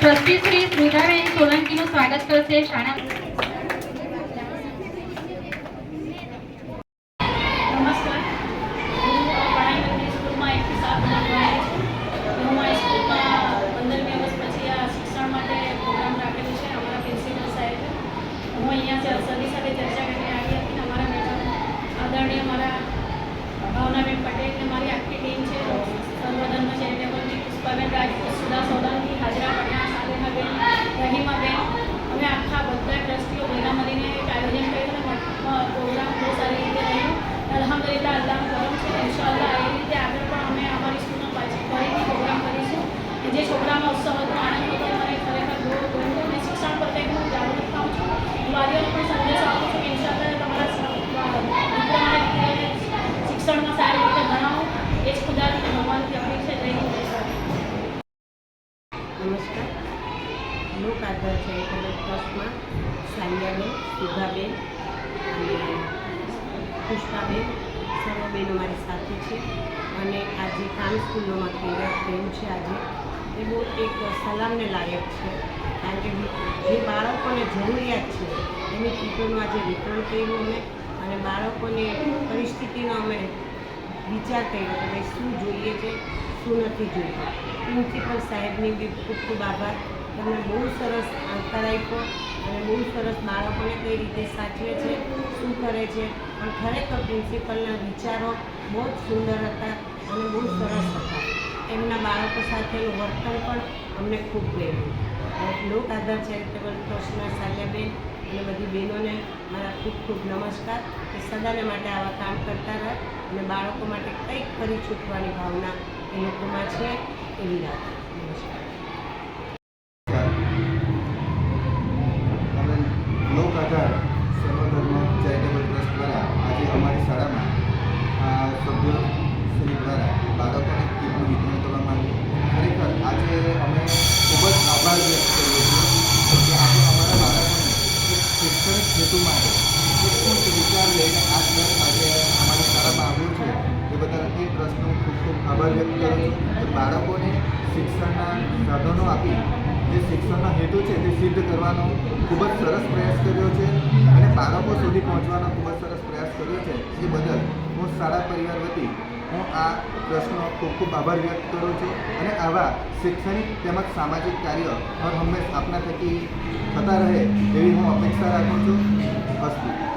Trustee Shri શ્રુધાબેન સોલંકીનું સ્વાગત કરશે શાળા નમસ્કાર હું પાણાઈ સ્કૂલમાં એકથી સાત ભણવાની છું હું આ સ્કૂલમાં પંદરમી વર્ષ પછી આ શિક્ષણ માટે પ્રોગ્રામ રાખેલો છે અમારા પ્રિન્સિપલ સાહેબે હું અહીંયા ચ- સરની સાથે ચર્ચા કરીને આવી હતી ને અમારા મેડમ આદરણીય મારા ભાવનાબેન પટેલ ને મારી આખી ટીમ છે સર્વધર્મ ચેરિટેબલની પુષ્પાબેન રાજપૂત સુધા સોલંકી હાજરા પટના સાલેહાબેન રહીમાબેન અમે આખા બધા ટ્રસ્ટીઓ ભેગા મળીને એક આયોજન કર્યું અને મઠમાં પ્રોગ્રામ બહુ સારી રીતે રહ્યું અલહમદુલિલ્લાહ અલ્લાહનું કરમ છે ઇન્શાઅલ્લાહ એ રીતે આગળ પણ અમે અમારી સ્કૂલમાં પાછી ફરીથી પ્રોગ્રામ કરીશું અને જે છોકરામાં ઉત્સાહ હતો આનંદ હતો એ મને ખરેખર બહુ ગમ્યું અને શિક્ષણ પ્રત્યે હું જાગૃત થાઉં છું વાલીઓને પણ સંદેશો આપું છું કે ઇન્શાઅલ્લાહ તમારા દીકરા અને દીકરીઓને શિક્ષણમાં સારી રીતે ભણાવો એ જ ખુદાથી અને ભગવાનથી અપીલ છે જય હિન્દ જય ભારત નમસ્કાર આધાર ચેરિટેબલ ટ્રસ્ટમાં સાનિયાબેન, સુધાબેન અને પુષ્પાબેન. સર્વ અમારી મારી સાથે છે અને આજે કામ સ્કૂલોમાં ક્રિયા પ્રેમ છે આજે, એ બહુ એક સલામને લાયક છે. કારણ કે જે બાળકોને જરૂરિયાત છે, એની કીટોનું આજે વિતરણ કર્યું અમે અને બાળકોને પરિસ્થિતિનો અમે વિચાર કર્યો કે ભાઈ શું જોઈએ છે, શું નથી જોઈતું પ્રિન્સિપલ સાહેબની બી ખૂબ ખૂબ આભાર. તેમણે બહુ સરસ આંકાર આપ્યો અને બહુ સરસ બાળકોને કઈ રીતે સાચવે છે, શું કરે છે પણ ખરેખર પ્રિન્સિપલના વિચારો બહુ જ સુંદર હતા અને બહુ સરસ હતા. એમના બાળકો સાથેનું વર્તન પણ અમને ખૂબ પ્રેર્યું લોક આધાર ચેરિટેબલ ટ્રસ્ટના સાલ્યાબેન અને બધી બહેનોને મારા ખૂબ ખૂબ નમસ્કાર કે સદાને માટે આવા કામ કરતા રહે અને બાળકો માટે કંઈક કરી છૂટવાની ભાવના એ લોકોમાં છે એવી રાખે આધાર સર્વધર્મ ચેરિટેબલ ટ્રસ્ટ દ્વારા આજે અમારી શાળામાં સભ્ય શ્રી દ્વારા બાળકોને કીટનું વિતરણ કરવામાં આવ્યું. ખરેખર આજે અમે ખૂબ જ આભાર વ્યક્ત કરીએ છીએ કે આજે અમારા બાળકોને એક શૈક્ષણિક હેતુ માટે શિક્ષણ વિચાર લઈને આ ટ્રસ્ટ આજે અમારી શાળામાં આવ્યું છે. એ બદલ એ ટ્રસ્ટનો ખૂબ ખૂબ આભાર વ્યક્ત કરું છું કે બાળકોને શિક્ષણના સાધનો આપી જે શિક્ષણનો હેતુ છે તે સિદ્ધ કરવાનો ખૂબ જ સરસ પ્રયાસ કર્યો છે અને બાળકો સુધી પહોંચવાનો ખૂબ જ સરસ પ્રયાસ કર્યો છે. એ બદલ હું શાળા પરિવાર વતી હું આ પ્રશ્નો ખૂબ ખૂબ આભાર વ્યક્ત કરું છું અને આવા શૈક્ષણિક તેમજ સામાજિક કાર્ય હર હંમેશ આપના થકી થતા રહે એવી હું અપેક્ષા રાખું છું. અસ્તુ